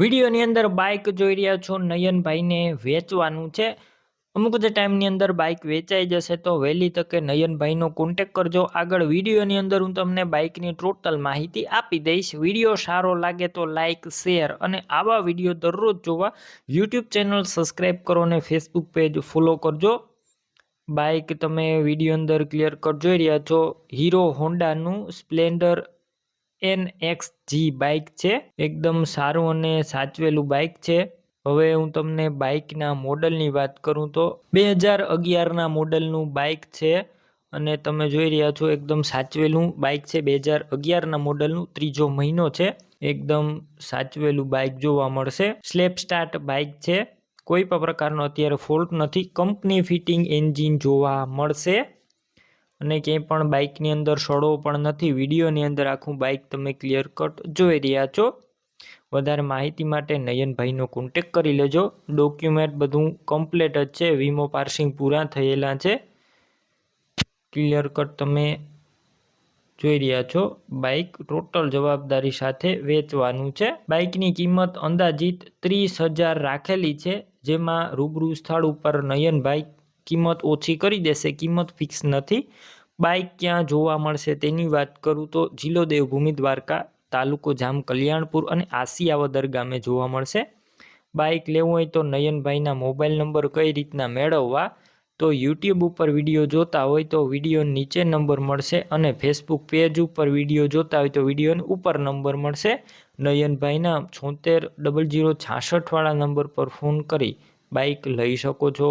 વિડીયોની અંદર બાઇક જોઈ રહ્યા છો, નયનભાઈને વેચવાનું છે. અમુક જ ટાઈમની અંદર બાઇક વેચાઈ જશે તો વહેલી તકે નયનભાઈનો કોન્ટેક કરજો. આગળ વિડીયોની અંદર હું તમને બાઇકની ટોટલ માહિતી આપી દઈશ. વીડિયો સારો લાગે તો લાઇક શેર અને આવા વીડિયો દરરોજ જોવા યુટ્યુબ ચેનલ સબસ્ક્રાઈબ કરો અને ફેસબુક પેજ ફોલો કરજો. બાઇક તમે વીડિયો અંદર ક્લિયર કટ જોઈ રહ્યા છો. Hero હોન્ડાનું Splendor N X G bike છે. એકદમ સારું અને સાચવેલું બાઇક છે. હવે હું તમને બાઇકના મોડલની વાત કરું તો બે હજાર અગિયારના મોડલનું બાઇક છે અને તમે જોઈ રહ્યા છો એકદમ સાચવેલું બાઇક છે. બે હજાર અગિયારના મોડલનું ત્રીજો મહિનો છે. એકદમ સાચવેલું બાઇક જોવા મળશે. સ્લેપ સ્ટાર્ટ બાઇક છે. કોઈ પણ પ્રકારનો અત્યારે ફોલ્ટ નથી. કંપની ફિટિંગ એન્જિન જોવા મળશે. અને ક્યાંય પણ બાઇકની અંદર સડો પણ નથી, વિડીયોની અંદર આખું બાઇક તમે ક્લિયર કટ જોઈ રહ્યા છો. વધારે માહિતી માટે નયનભાઈનો કોન્ટેક કરી લેજો. ડોક્યુમેન્ટ બધું કમ્પ્લેટ જ છે. વીમો પાર્સિંગ પૂરા થયેલા છે. ક્લિયર કટ તમે જોઈ રહ્યા છો. બાઇક ટોટલ જવાબદારી સાથે વેચવાનું છે. બાઇકની કિંમત અંદાજિત ત્રીસ હજાર રાખેલી છે, જેમાં રૂબરૂ સ્થળ ઉપર નયનભાઈ કિંમત ઓછી કરી દેશે. કિંમત ફિક્સ નથી. બાઇક ક્યાં જોવા મળશે તેની વાત કરું તો જિલ્લો દેવભૂમિ દ્વારકા, તાલુકો જામ કલ્યાણપુર અને આસિયાવદર ગામે જોવા મળશે. બાઇક લેવું હોય તો નયનભાઈના મોબાઈલ નંબર કઈ રીતના મેળવવા તો યુટ્યુબ ઉપર વીડિયો જોતા હોય તો વીડિયો નીચે નંબર મળશે અને ફેસબુક પેજ ઉપર વીડિયો જોતા હોય તો વિડીયોની ઉપર નંબર મળશે. નયનભાઈના છોતેર, ડબલ જીરો, છાસઠવાળા નંબર પર ફોન કરી બાઇક લઈ શકો છો.